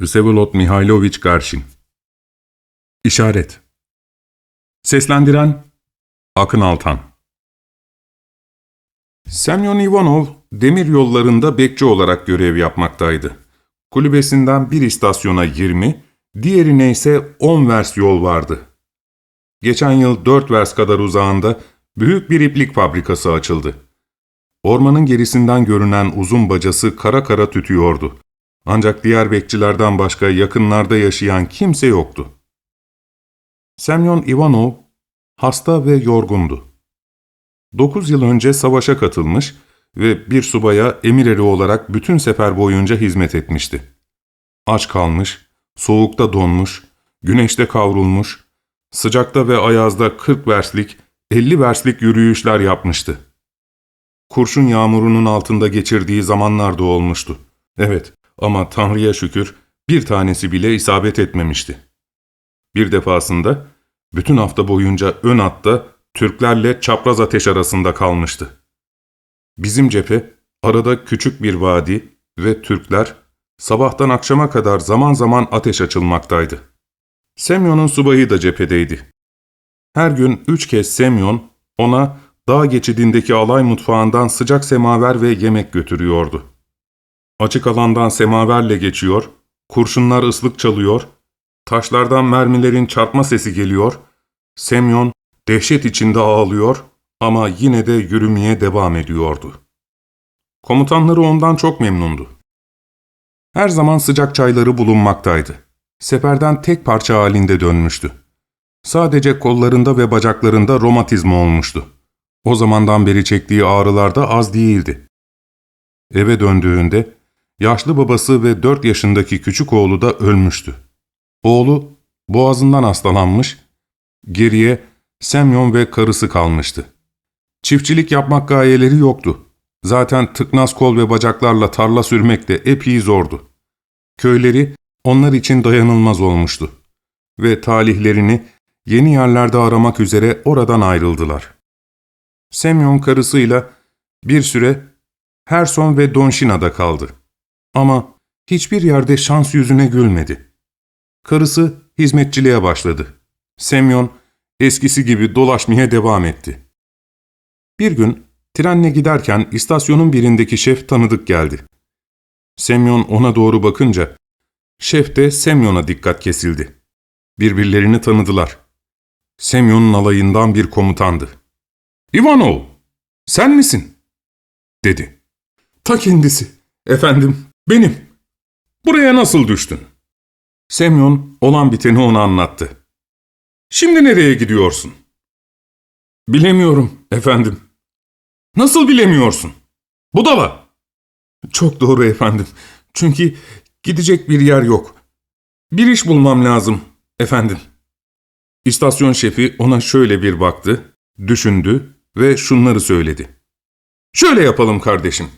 Vsevolod Mihailoviç Garşin İşaret Seslendiren Akın Altan Semyon Ivanov demir yollarında bekçi olarak görev yapmaktaydı. Kulübesinden bir istasyona 20, diğerine ise 10 vers yol vardı. Geçen yıl 4 vers kadar uzağında büyük bir iplik fabrikası açıldı. Ormanın gerisinden görünen uzun bacası kara kara tütüyordu. Ancak diğer bekçilerden başka yakınlarda yaşayan kimse yoktu. Semyon Ivanov hasta ve yorgundu. Dokuz yıl önce savaşa katılmış ve bir subaya emir eri olarak bütün sefer boyunca hizmet etmişti. Aç kalmış, soğukta donmuş, güneşte kavrulmuş, sıcakta ve ayazda 40 verslik, 50 verslik yürüyüşler yapmıştı. Kurşun yağmurunun altında geçirdiği zamanlar da olmuştu. Evet, ama Tanrı'ya şükür bir tanesi bile isabet etmemişti. Bir defasında bütün hafta boyunca ön hatta Türklerle çapraz ateş arasında kalmıştı. Bizim cephe arada küçük bir vadi ve Türkler sabahtan akşama kadar zaman zaman ateş açılmaktaydı. Semyon'un subayı da cephedeydi. Her gün üç kez Semyon ona dağ geçidindeki alay mutfağından sıcak semaver ve yemek götürüyordu. Açık alandan semaverle geçiyor, kurşunlar ıslık çalıyor, taşlardan mermilerin çarpma sesi geliyor, Semyon dehşet içinde ağlıyor ama yine de yürümeye devam ediyordu. Komutanları ondan çok memnundu. Her zaman sıcak çayları bulunmaktaydı. Seferden tek parça halinde dönmüştü. Sadece kollarında ve bacaklarında romatizma olmuştu. O zamandan beri çektiği ağrılar da az değildi. Eve döndüğünde yaşlı babası ve dört yaşındaki küçük oğlu da ölmüştü. Oğlu boğazından hastalanmış, geriye Semyon ve karısı kalmıştı. Çiftçilik yapmak gayeleri yoktu. Zaten tıknaz kol ve bacaklarla tarla sürmek de epey zordu. Köyleri onlar için dayanılmaz olmuştu. Ve talihlerini yeni yerlerde aramak üzere oradan ayrıldılar. Semyon karısıyla bir süre Herson ve Donşina'da kaldı. Ama hiçbir yerde şans yüzüne gülmedi. Karısı hizmetçiliğe başladı. Semyon eskisi gibi dolaşmaya devam etti. Bir gün trenle giderken istasyonun birindeki şef tanıdık geldi. Semyon ona doğru bakınca şef de Semyon'a dikkat kesildi. Birbirlerini tanıdılar. Semyon'un alayından bir komutandı. ''Ivanov, sen misin?'' dedi. ''Ta kendisi. Efendim, benim. Buraya nasıl düştün?'' Semyon olan biteni ona anlattı. ''Şimdi nereye gidiyorsun?'' ''Bilemiyorum, efendim.'' ''Nasıl bilemiyorsun?'' ''Budala.'' ''Çok doğru efendim. Çünkü gidecek bir yer yok. Bir iş bulmam lazım, efendim.'' İstasyon şefi ona şöyle bir baktı, düşündü ve şunları söyledi. ''Şöyle yapalım kardeşim.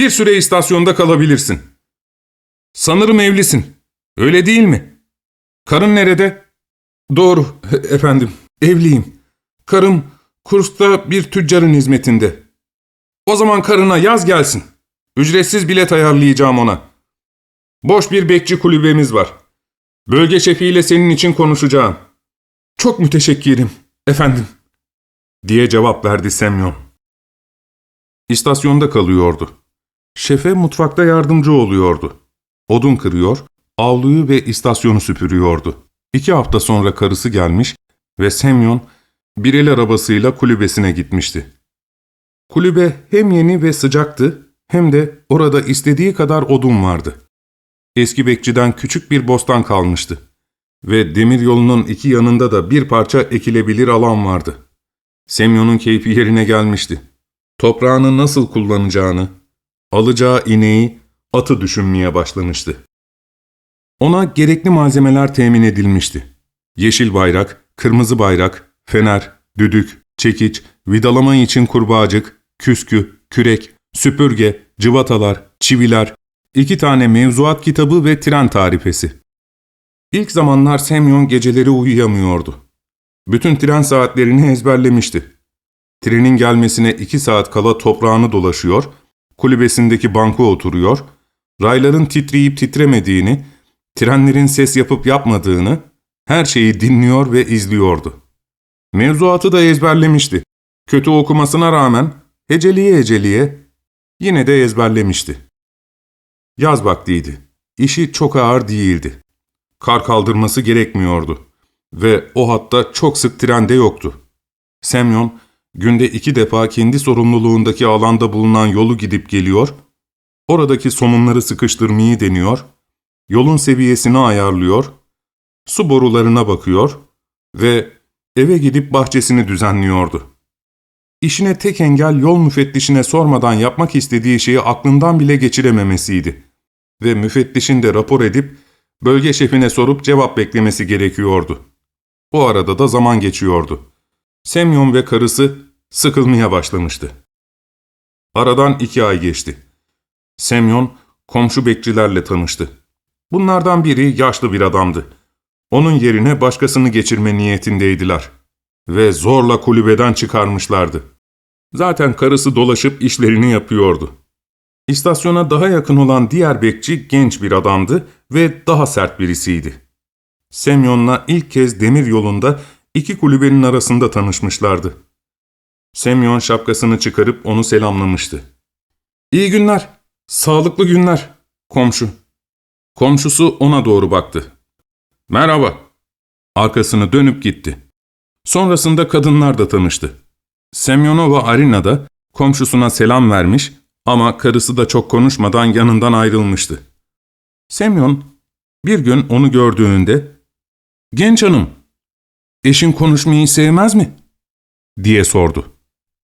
Bir süre istasyonda kalabilirsin. Sanırım evlisin. Öyle değil mi? Karın nerede?'' ''Doğru efendim, evliyim. Karım Kursk'ta bir tüccarın hizmetinde. O zaman karına yaz gelsin. Ücretsiz bilet ayarlayacağım ona. Boş bir bekçi kulübemiz var. Bölge şefiyle senin için konuşacağım. Çok müteşekkirim, efendim.'' diye cevap verdi Semyon. İstasyonda kalıyordu. Şefe mutfakta yardımcı oluyordu. Odun kırıyor, avluyu ve istasyonu süpürüyordu. İki hafta sonra karısı gelmiş ve Semyon bir el arabasıyla kulübesine gitmişti. Kulübe hem yeni ve sıcaktı hem de orada istediği kadar odun vardı. Eski bekçiden küçük bir bostan kalmıştı ve demir yolunun iki yanında da bir parça ekilebilir alan vardı. Semyon'un keyfi yerine gelmişti. Toprağını nasıl kullanacağını, alacağı ineği, atı düşünmeye başlamıştı. Ona gerekli malzemeler temin edilmişti. Yeşil bayrak, kırmızı bayrak, fener, düdük, çekiç, vidalama için kurbağacık, küskü, kürek, süpürge, cıvatalar, çiviler, iki tane mevzuat kitabı ve tren tarifesi. İlk zamanlar Semyon geceleri uyuyamıyordu. Bütün tren saatlerini ezberlemişti. Trenin gelmesine iki saat kala toprağını dolaşıyor, kulübesindeki banka oturuyor, rayların titreyip titremediğini, Trenlerin ses yapıp yapmadığını, her şeyi dinliyor ve izliyordu. Mevzuatı da ezberlemişti. Kötü okumasına rağmen heceliye heceliye yine de ezberlemişti. Yaz vaktiydi. İşi çok ağır değildi. Kar kaldırması gerekmiyordu. Ve o hatta çok sık trende yoktu. Semyon, günde iki defa kendi sorumluluğundaki alanda bulunan yolu gidip geliyor, oradaki somunları sıkıştırmayı deniyor, yolun seviyesini ayarlıyor, su borularına bakıyor ve eve gidip bahçesini düzenliyordu. İşine tek engel yol müfettişine sormadan yapmak istediği şeyi aklından bile geçirememesiydi. Ve müfettişin de rapor edip bölge şefine sorup cevap beklemesi gerekiyordu. Bu arada da zaman geçiyordu. Semyon ve karısı sıkılmaya başlamıştı. Aradan iki ay geçti. Semyon komşu bekçilerle tanıştı. Bunlardan biri yaşlı bir adamdı. Onun yerine başkasını geçirme niyetindeydiler. Ve zorla kulübeden çıkarmışlardı. Zaten karısı dolaşıp işlerini yapıyordu. İstasyona daha yakın olan diğer bekçi genç bir adamdı ve daha sert birisiydi. Semyon'la ilk kez demir yolunda iki kulübenin arasında tanışmışlardı. Semyon şapkasını çıkarıp onu selamlamıştı. ''İyi günler, sağlıklı günler, komşu.'' Komşusu ona doğru baktı. ''Merhaba.'' Arkasını dönüp gitti. Sonrasında kadınlar da tanıştı. Semyonova Arina da komşusuna selam vermiş ama karısı da çok konuşmadan yanından ayrılmıştı. Semyon bir gün onu gördüğünde ''Genç hanım, eşin konuşmayı sevmez mi?'' diye sordu.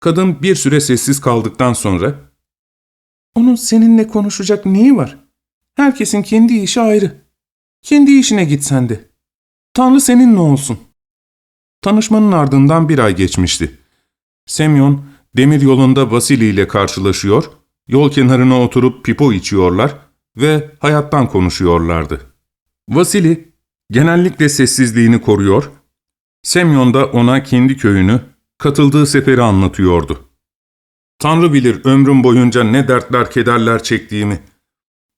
Kadın bir süre sessiz kaldıktan sonra ''Onun seninle konuşacak neyi var? Herkesin kendi işi ayrı. Kendi işine git sen de. Tanrı seninle olsun.'' Tanışmanın ardından bir ay geçmişti. Semyon, demir yolunda Vasili ile karşılaşıyor, yol kenarına oturup pipo içiyorlar ve hayattan konuşuyorlardı. Vasili, genellikle sessizliğini koruyor, Semyon da ona kendi köyünü, katıldığı seferi anlatıyordu. Tanrı bilir ömrüm boyunca ne dertler kederler çektiğimi.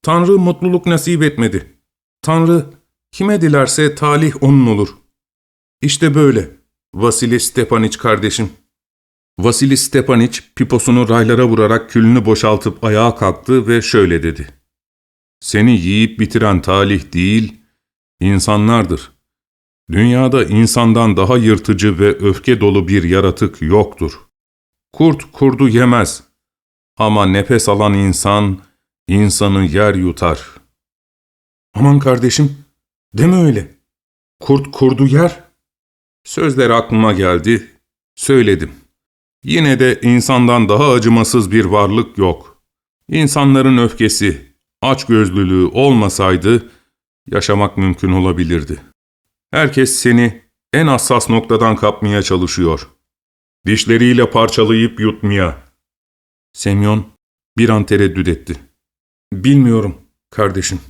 Tanrı mutluluk nasip etmedi. Tanrı kime dilerse talih onun olur. İşte böyle, Vasili Stepaniç kardeşim. Vasili Stepaniç piposunu raylara vurarak külünü boşaltıp ayağa kalktı ve şöyle dedi. Seni yiyip bitiren talih değil, insanlardır. Dünyada insandan daha yırtıcı ve öfke dolu bir yaratık yoktur. Kurt kurdu yemez ama nefes alan insan, insanı yer yutar. Aman kardeşim, deme öyle. Kurt kurdu yer. Sözler aklıma geldi, söyledim. Yine de insandan daha acımasız bir varlık yok. İnsanların öfkesi, açgözlülüğü olmasaydı yaşamak mümkün olabilirdi. Herkes seni en hassas noktadan kapmaya çalışıyor. Dişleriyle parçalayıp yutmaya. Semyon bir an tereddüt etti. Bilmiyorum kardeşim.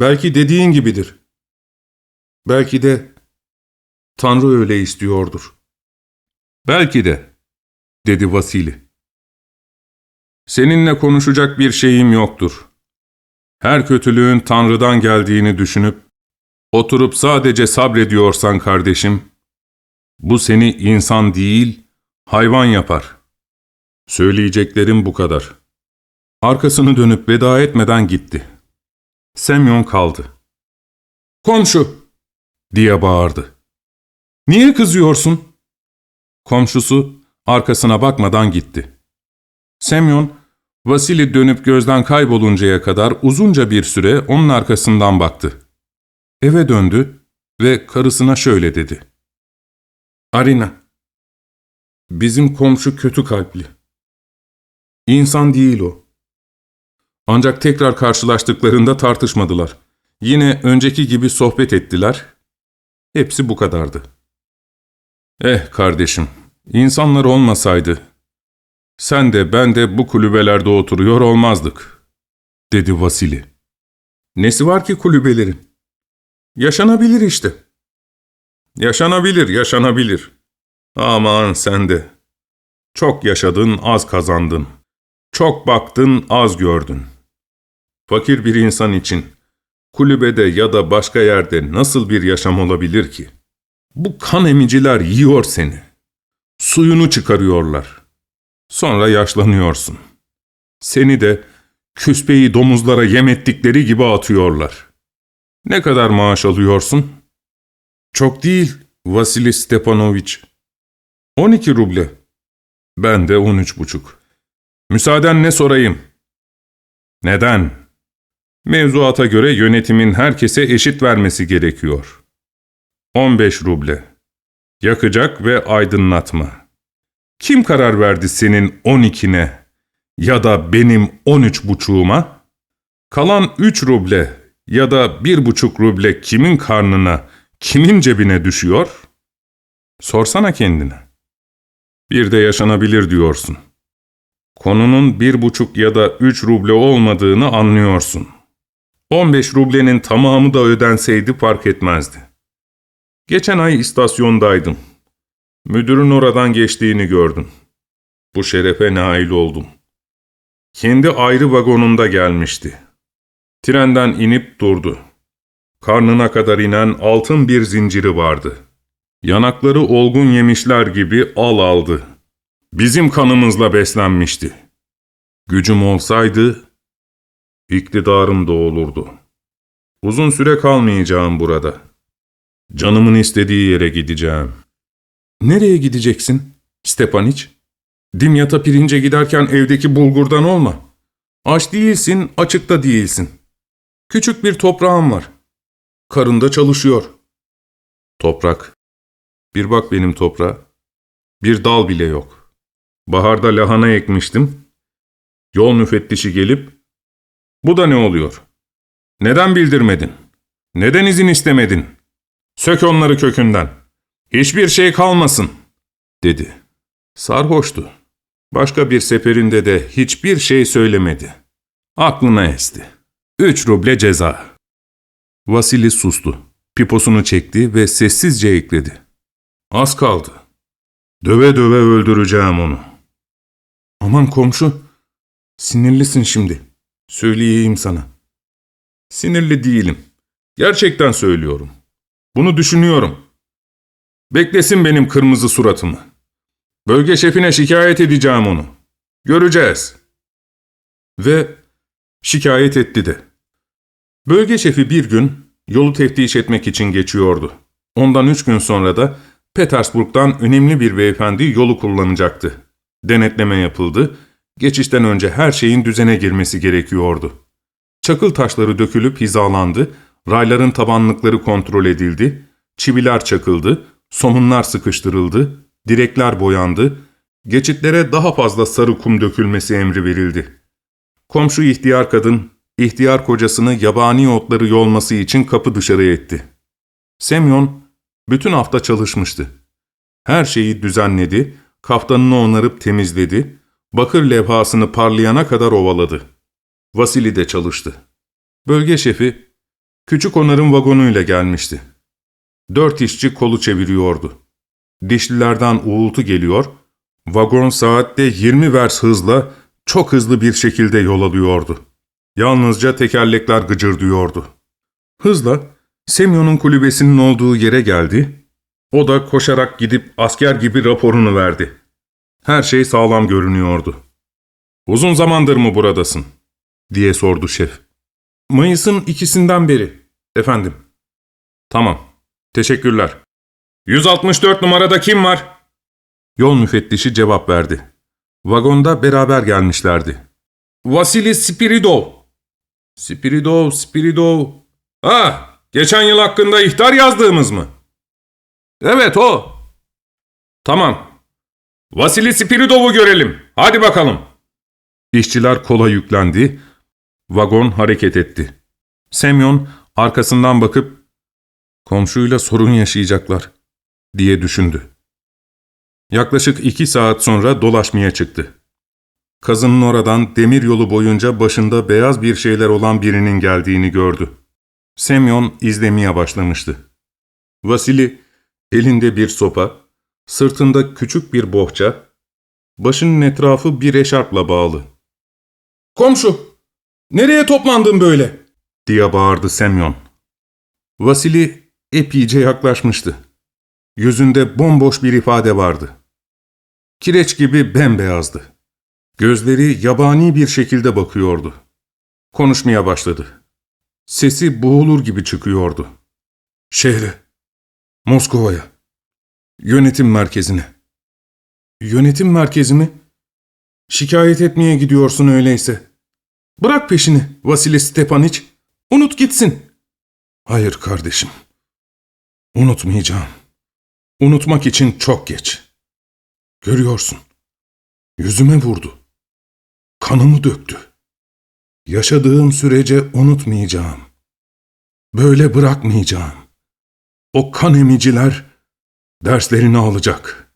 Belki dediğin gibidir. Belki de Tanrı öyle istiyordur. Belki de, dedi Vasili. Seninle konuşacak bir şeyim yoktur. Her kötülüğün Tanrı'dan geldiğini düşünüp, oturup sadece sabrediyorsan kardeşim, bu seni insan değil, hayvan yapar. Söyleyeceklerim bu kadar. Arkasını dönüp veda etmeden gitti. Semyon kaldı. Komşu! diye bağırdı. Niye kızıyorsun? Komşusu arkasına bakmadan gitti. Semyon, Vasili dönüp gözden kayboluncaya kadar uzunca bir süre onun arkasından baktı. Eve döndü ve karısına şöyle dedi. Arina, bizim komşu kötü kalpli. İnsan değil o. Ancak tekrar karşılaştıklarında tartışmadılar. Yine önceki gibi sohbet ettiler. Hepsi bu kadardı. Eh kardeşim, insanlar olmasaydı, sen de ben de bu kulübelerde oturuyor olmazdık, dedi Vasili. Nesi var ki kulübelerin? Yaşanabilir işte. Yaşanabilir, yaşanabilir. Aman sen de. Çok yaşadın, az kazandın. Çok baktın, az gördün. Fakir bir insan için kulübede ya da başka yerde nasıl bir yaşam olabilir ki? Bu kan emiciler yiyor seni. Suyunu çıkarıyorlar. Sonra yaşlanıyorsun. Seni de küspeyi domuzlara yem ettikleri gibi atıyorlar. Ne kadar maaş alıyorsun? Çok değil, Vasili Stepanoviç. 12 ruble. Ben de 13 buçuk. Müsaaden ne sorayım? Neden? Mevzuata göre yönetimin herkese eşit vermesi gerekiyor. 15 ruble. Yakacak ve aydınlatma. Kim karar verdi senin 12'ne ya da benim 13 buçuğuma? Kalan 3 ruble ya da 1,5 ruble kimin karnına, kimin cebine düşüyor? Sorsana kendine. Bir de yaşanabilir diyorsun. Konunun bir buçuk ya da üç ruble olmadığını anlıyorsun. 15 rublenin tamamı da ödenseydi fark etmezdi. Geçen ay istasyondaydım. Müdürün oradan geçtiğini gördüm. Bu şerefe nail oldum. Kendi ayrı vagonunda gelmişti. Trenden inip durdu. Karnına kadar inen altın bir zinciri vardı. Yanakları olgun yemişler gibi al aldı. Bizim kanımızla beslenmişti. Gücüm olsaydı, iktidarım da olurdu. Uzun süre kalmayacağım burada. Canımın istediği yere gideceğim. Nereye gideceksin, Stepaniç? Dimyat'a pirince giderken evdeki bulgurdan olma. Aç değilsin, açıkta değilsin. Küçük bir toprağım var. Karında çalışıyor. Toprak. Bir bak benim toprağa. Bir dal bile yok. Baharda lahana ekmiştim. Yol müfettişi gelip, ''Bu da ne oluyor? Neden bildirmedin? Neden izin istemedin? Sök onları kökünden. Hiçbir şey kalmasın.'' dedi. Sarhoştu. Başka bir seferinde de hiçbir şey söylemedi. Aklına esti. Üç ruble ceza. Vasili sustu. Piposunu çekti ve sessizce ekledi. Az kaldı. Döve döve öldüreceğim onu. Aman komşu, sinirlisin şimdi. Söyleyeyim sana. Sinirli değilim. Gerçekten söylüyorum. Bunu düşünüyorum. Beklesin benim kırmızı suratımı. Bölge şefine şikayet edeceğim onu. Göreceğiz. Ve şikayet etti de. Bölge şefi bir gün yolu teftiş etmek için geçiyordu. Ondan üç gün sonra da Petersburg'dan önemli bir beyefendi yolu kullanacaktı. Denetleme yapıldı. Geçişten önce her şeyin düzene girmesi gerekiyordu. Çakıl taşları dökülüp hizalandı, rayların tabanlıkları kontrol edildi, çiviler çakıldı, somunlar sıkıştırıldı, direkler boyandı, geçitlere daha fazla sarı kum dökülmesi emri verildi. Komşu ihtiyar kadın, ihtiyar kocasını yabani otları yolması için kapı dışarı etti. Semyon, bütün hafta çalışmıştı. Her şeyi düzenledi, kaftanını onarıp temizledi, bakır levhasını parlayana kadar ovaladı. Vasili de çalıştı. Bölge şefi, küçük onarım vagonuyla gelmişti. Dört işçi kolu çeviriyordu. Dişlilerden uğultu geliyor, vagon saatte 20 vers hızla çok hızlı bir şekilde yol alıyordu. Yalnızca tekerlekler gıcırdıyordu. Hızla Semyon'un kulübesinin olduğu yere geldi. O da koşarak gidip asker gibi raporunu verdi. Her şey sağlam görünüyordu. ''Uzun zamandır mı buradasın?'' diye sordu şef. ''Mayıs'ın ikisinden beri, efendim.'' ''Tamam, teşekkürler.'' ''164 numarada kim var?'' Yol müfettişi cevap verdi. Vagonda beraber gelmişlerdi. ''Vasili Spiridov.'' ''Spiridov, Spiridov.'' ''Ah, geçen yıl hakkında ihtar yazdığımız mı?'' ''Evet o.'' ''Tamam. Vasili Spiridov'u görelim. Hadi bakalım.'' İşçiler kola yüklendi. Vagon hareket etti. Semyon arkasından bakıp komşuyla sorun yaşayacaklar diye düşündü. Yaklaşık iki saat sonra dolaşmaya çıktı. Kazının oradan demir yolu boyunca başında beyaz bir şeyler olan birinin geldiğini gördü. Semyon izlemeye başlamıştı. Vasili elinde bir sopa, sırtında küçük bir bohça, başının etrafı bir eşarpla bağlı. ''Komşu, nereye toplandın böyle?'' diye bağırdı Semyon. Vasili epeyce yaklaşmıştı. Yüzünde bomboş bir ifade vardı. Kireç gibi bembeyazdı. Gözleri yabani bir şekilde bakıyordu. Konuşmaya başladı. Sesi boğulur gibi çıkıyordu. Şehre, Moskova'ya, yönetim merkezine. Yönetim merkezi mi? Şikayet etmeye gidiyorsun öyleyse. Bırak peşini Vasile Stepaniç. Unut gitsin. Hayır kardeşim. Unutmayacağım. Unutmak için çok geç. Görüyorsun. Yüzüme vurdu. Kanımı döktü. Yaşadığım sürece unutmayacağım. Böyle bırakmayacağım. O kan emiciler derslerini alacak.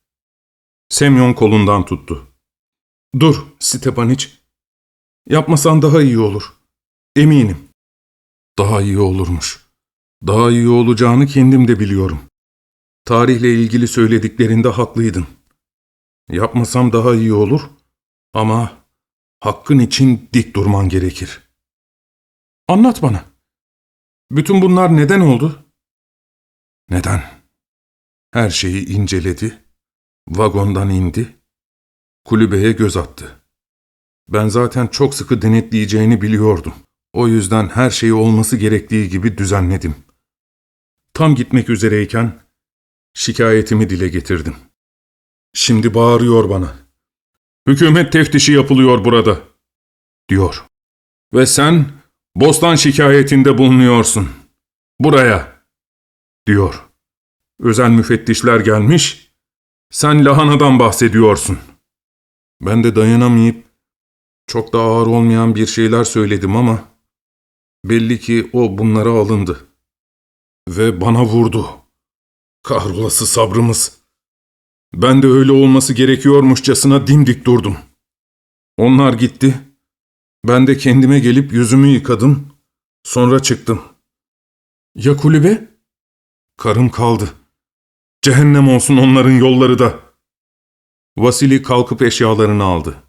Semyon kolundan tuttu. Dur Stepaniç. Yapmasan daha iyi olur. Eminim. Daha iyi olurmuş. Daha iyi olacağını kendim de biliyorum. Tarihle ilgili söylediklerinde haklıydın. Yapmasam daha iyi olur ama hakkın için dik durman gerekir. Anlat bana. Bütün bunlar neden oldu? Neden? Her şeyi inceledi, vagondan indi, kulübeye göz attı. Ben zaten çok sıkı denetleyeceğini biliyordum. O yüzden her şeyi olması gerektiği gibi düzenledim. Tam gitmek üzereyken şikayetimi dile getirdim. Şimdi bağırıyor bana. Hükümet teftişi yapılıyor burada, diyor. Ve sen bostan şikayetinde bulunuyorsun. Buraya, diyor. Özel müfettişler gelmiş, sen lahanadan bahsediyorsun. Ben de dayanamayıp çok da ağır olmayan bir şeyler söyledim ama belli ki o bunlara alındı. Ve bana vurdu. Kahrolası sabrımız. Ben de öyle olması gerekiyormuşçasına dimdik durdum. Onlar gitti. Ben de kendime gelip yüzümü yıkadım. Sonra çıktım. Ya kulübe? Karım kaldı. Cehennem olsun onların yolları da. Vasili kalkıp eşyalarını aldı.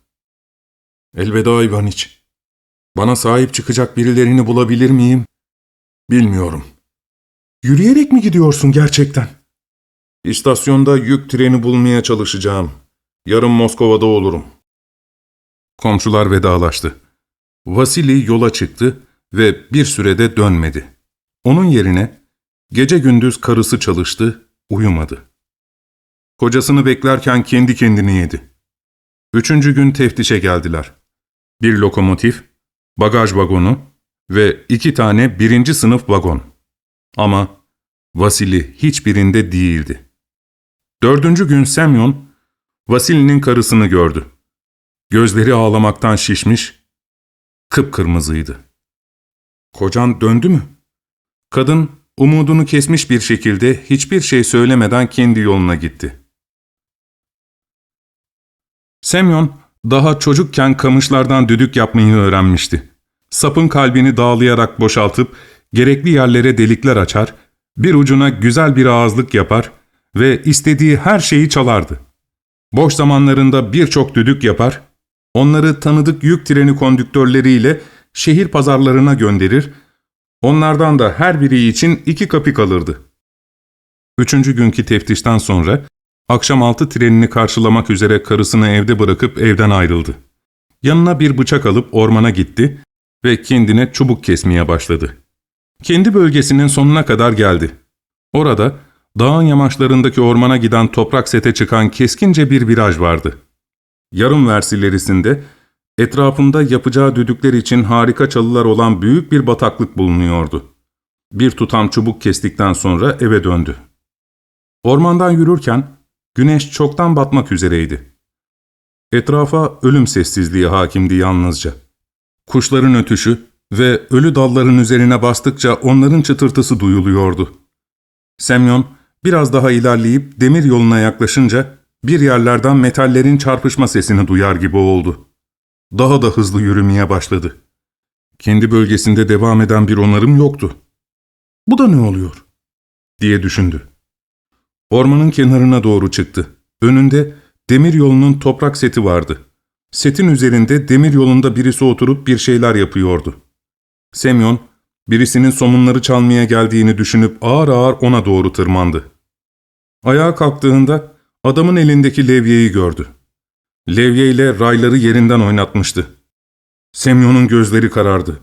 Elveda İvaniç. Bana sahip çıkacak birilerini bulabilir miyim? Bilmiyorum. Yürüyerek mi gidiyorsun gerçekten? İstasyonda yük treni bulmaya çalışacağım. Yarın Moskova'da olurum. Komşular vedalaştı. Vasili yola çıktı ve bir sürede dönmedi. Onun yerine gece gündüz karısı çalıştı, uyumadı. Kocasını beklerken kendi kendini yedi. Üçüncü gün teftişe geldiler. Bir lokomotif, bagaj vagonu ve iki tane birinci sınıf vagon. Ama Vasili hiçbirinde değildi. Dördüncü gün Semyon, Vasili'nin karısını gördü. Gözleri ağlamaktan şişmiş, kıpkırmızıydı. Kocan döndü mü? Kadın umudunu kesmiş bir şekilde hiçbir şey söylemeden kendi yoluna gitti. Semyon daha çocukken kamışlardan düdük yapmayı öğrenmişti. Sapın kalbini dağlayarak boşaltıp gerekli yerlere delikler açar, bir ucuna güzel bir ağızlık yapar ve istediği her şeyi çalardı. Boş zamanlarında birçok düdük yapar, onları tanıdık yük treni kondüktörleriyle şehir pazarlarına gönderir, onlardan da her biri için iki kapik alırdı. Üçüncü günkü teftişten sonra akşam altı trenini karşılamak üzere karısını evde bırakıp evden ayrıldı. Yanına bir bıçak alıp ormana gitti ve kendine çubuk kesmeye başladı. Kendi bölgesinin sonuna kadar geldi. Orada dağın yamaçlarındaki ormana giden toprak sete çıkan keskince bir viraj vardı. Yarım versilerisinde etrafında yapacağı düdükler için harika çalılar olan büyük bir bataklık bulunuyordu. Bir tutam çubuk kestikten sonra eve döndü. Ormandan yürürken güneş çoktan batmak üzereydi. Etrafa ölüm sessizliği hakimdi yalnızca. Kuşların ötüşü ve ölü dalların üzerine bastıkça onların çıtırtısı duyuluyordu. Semyon biraz daha ilerleyip demir yoluna yaklaşınca bir yerlerden metallerin çarpışma sesini duyar gibi oldu. Daha da hızlı yürümeye başladı. Kendi bölgesinde devam eden bir onarım yoktu. Bu da ne oluyor? diye düşündü. Ormanın kenarına doğru çıktı. Önünde demir yolunun toprak seti vardı. Setin üzerinde demir yolunda birisi oturup bir şeyler yapıyordu. Semyon Birisinin somunları çalmaya geldiğini düşünüp ağır ağır ona doğru tırmandı. Ayağa kalktığında adamın elindeki levyeyi gördü. Levyeyle rayları yerinden oynatmıştı. Semyon'un gözleri karardı.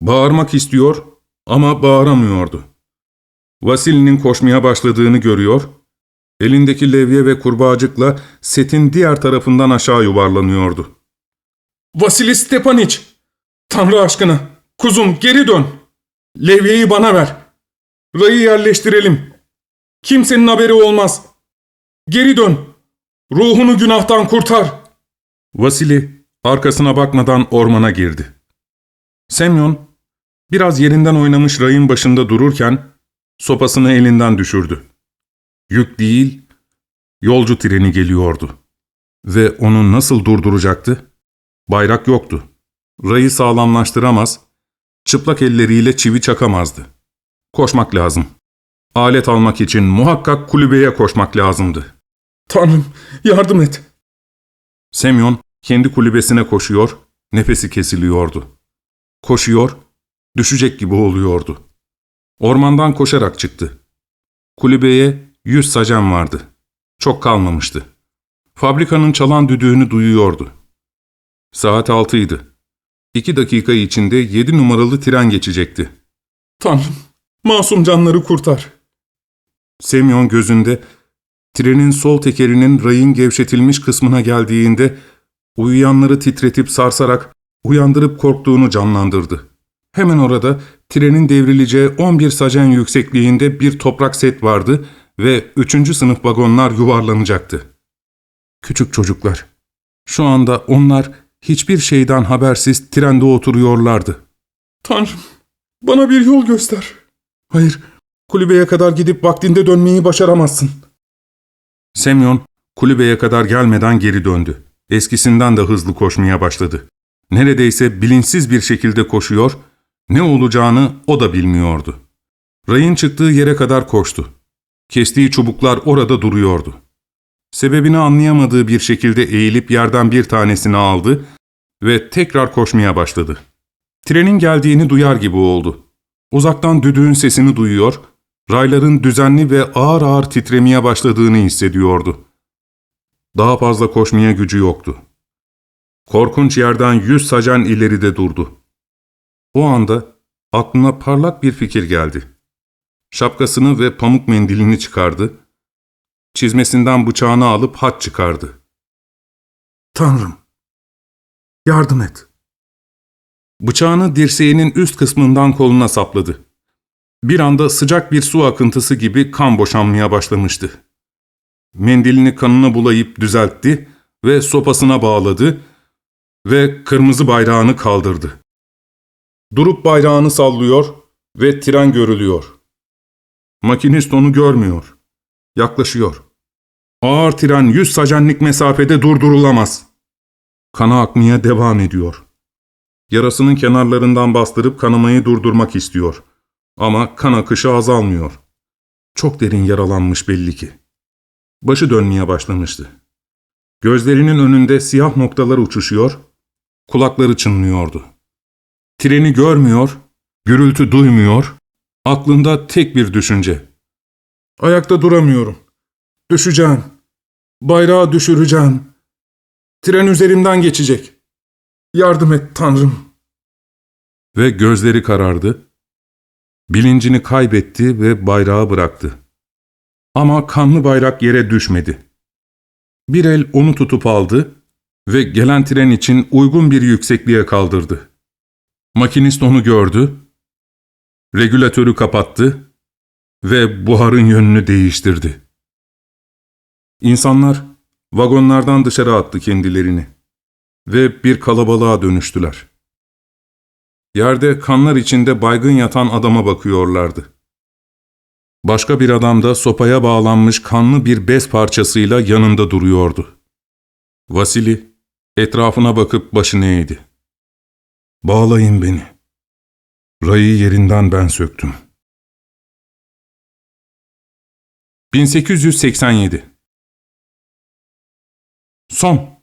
Bağırmak istiyor ama bağıramıyordu. Vasili'nin koşmaya başladığını görüyor, elindeki levye ve kurbağacıkla setin diğer tarafından aşağı yuvarlanıyordu. ''Vasili Stepaniç! Tanrı aşkına! Kuzum geri dön! Levyeyi bana ver! Rayı yerleştirelim! Kimsenin haberi olmaz! Geri dön! Ruhunu günahtan kurtar!'' Vasili arkasına bakmadan ormana girdi. Semyon biraz yerinden oynamış rayın başında dururken sopasını elinden düşürdü. Yük değil, yolcu treni geliyordu. Ve onu nasıl durduracaktı? Bayrak yoktu. Rayı sağlamlaştıramaz, çıplak elleriyle çivi çakamazdı. Koşmak lazım. Alet almak için muhakkak kulübeye koşmak lazımdı. Tanrım, yardım et. Semyon kendi kulübesine koşuyor, nefesi kesiliyordu. Koşuyor, düşecek gibi oluyordu. Ormandan koşarak çıktı. Kulübeye yüz sacem vardı. Çok kalmamıştı. Fabrikanın çalan düdüğünü duyuyordu. Saat altıydı. İki dakika içinde yedi numaralı tren geçecekti. Tanrım, masum canları kurtar. Semyon gözünde trenin sol tekerinin rayın gevşetilmiş kısmına geldiğinde uyuyanları titretip sarsarak uyandırıp korktuğunu canlandırdı. Hemen orada trenin devrileceği 11 sacan yüksekliğinde bir toprak set vardı ve üçüncü sınıf vagonlar yuvarlanacaktı. Küçük çocuklar. Şu anda onlar hiçbir şeyden habersiz trende oturuyorlardı. Tanrım, bana bir yol göster. Hayır, kulübeye kadar gidip vaktinde dönmeyi başaramazsın. Semyon, kulübeye kadar gelmeden geri döndü. Eskisinden de hızlı koşmaya başladı. Neredeyse bilinçsiz bir şekilde koşuyor, ne olacağını o da bilmiyordu. Rayın çıktığı yere kadar koştu. Kestiği çubuklar orada duruyordu. Sebebini anlayamadığı bir şekilde eğilip yerden bir tanesini aldı ve tekrar koşmaya başladı. Trenin geldiğini duyar gibi oldu. Uzaktan düdüğün sesini duyuyor, rayların düzenli ve ağır ağır titremeye başladığını hissediyordu. Daha fazla koşmaya gücü yoktu. Korkunç yerden yüz sacan ileride durdu. O anda aklına parlak bir fikir geldi. Şapkasını ve pamuk mendilini çıkardı. Çizmesinden bıçağını alıp hat çıkardı. Tanrım, yardım et. Bıçağını dirseğinin üst kısmından koluna sapladı. Bir anda sıcak bir su akıntısı gibi kan boşanmaya başlamıştı. Mendilini kanına bulayıp düzeltti ve sopasına bağladı ve kırmızı bayrağını kaldırdı. Durup bayrağını sallıyor ve tren görülüyor. Makinist onu görmüyor. Yaklaşıyor. Ağır tren yüz sacenlik mesafede durdurulamaz. Kana akmaya devam ediyor. Yarasının kenarlarından bastırıp kanamayı durdurmak istiyor. Ama kan akışı azalmıyor. Çok derin yaralanmış belli ki. Başı dönmeye başlamıştı. Gözlerinin önünde siyah noktalar uçuşuyor, kulakları çınlıyordu. Treni görmüyor, gürültü duymuyor, aklında tek bir düşünce. Ayakta duramıyorum. Düşeceğim. Bayrağı düşüreceğim. Tren üzerimden geçecek. Yardım et Tanrım. Ve gözleri karardı. Bilincini kaybetti ve bayrağı bıraktı. Ama kanlı bayrak yere düşmedi. Bir el onu tutup aldı ve gelen tren için uygun bir yüksekliğe kaldırdı. Makinist onu gördü, regülatörü kapattı ve buharın yönünü değiştirdi. İnsanlar vagonlardan dışarı attı kendilerini ve bir kalabalığa dönüştüler. Yerde kanlar içinde baygın yatan adama bakıyorlardı. Başka bir adam da sopaya bağlanmış kanlı bir bez parçasıyla yanında duruyordu. Vasili etrafına bakıp başını eğdi. Bağlayın beni. Rayı yerinden ben söktüm. 1887 Son